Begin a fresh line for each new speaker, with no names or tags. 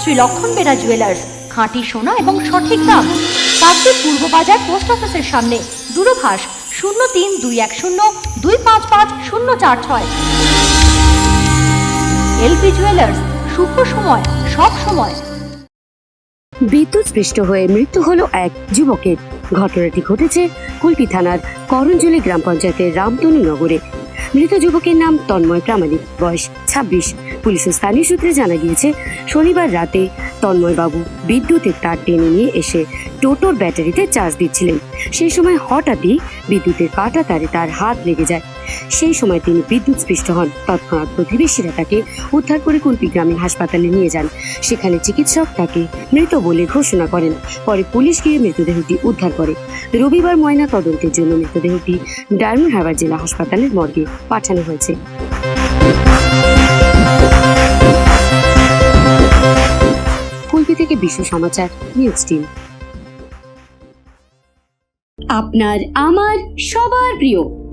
শ্রী লক্ষণ বেড়া জুয়েলার্স খাঁটি সোনা এবং সঠিক দাম। কাকদ্বীপ পূর্ব বাজার পোস্ট অফিসের সামনে, দূরভাষ শূন্য তিন দুই এক শূন্য দুই পাঁচ পাঁচ শূন্য চার ছয়। এলপি জুয়েলার্স শুভ সময়, সব সময়।
বিদ্যুৎ স্পৃষ্ট হয়ে মৃত্যু হলো এক যুবকের। ঘটনাটি ঘটেছে কুলপি থানার করঞ্জলি গ্রাম পঞ্চায়েতের রামতনু নগরে। মৃত যুবকের নাম তন্ময় প্রামাণিক, বয়স ছাব্বিশ। পুলিশের স্থানীয় সূত্রে জানা গিয়েছে, শনিবার রাতে তন্ময় বাবু বিদ্যুতের তার টেনে নিয়ে এসে টোটোর ব্যাটারিতে চার্জ দিচ্ছিলেন। সেই সময় হঠাৎই বিদ্যুতের কাটা তারে তার হাত লেগে যায়। সেই সময় তিনি বিদ্যুৎ স্পৃষ্ট হন। তৎক্ষণাৎ প্রতিবেশীরা তাকে উদ্ধার করে কুলপি গ্রামীণ হাসপাতালে নিয়ে যান। সেখানে চিকিৎসক তাকে মৃত বলে ঘোষণা করেন। পরে পুলিশ গিয়ে মৃতদেহটি উদ্ধার করে। রবিবার ময়না তদন্তের জন্য মৃতদেহটি ডায়মন্ড হারবার জেলা হাসপাতালের মর্গে পাঠানো হয়েছে। কুলপি থেকে বিশ্ব সমাচার, নিউজ টিম। আপনার, আমার, সবার প্রিয়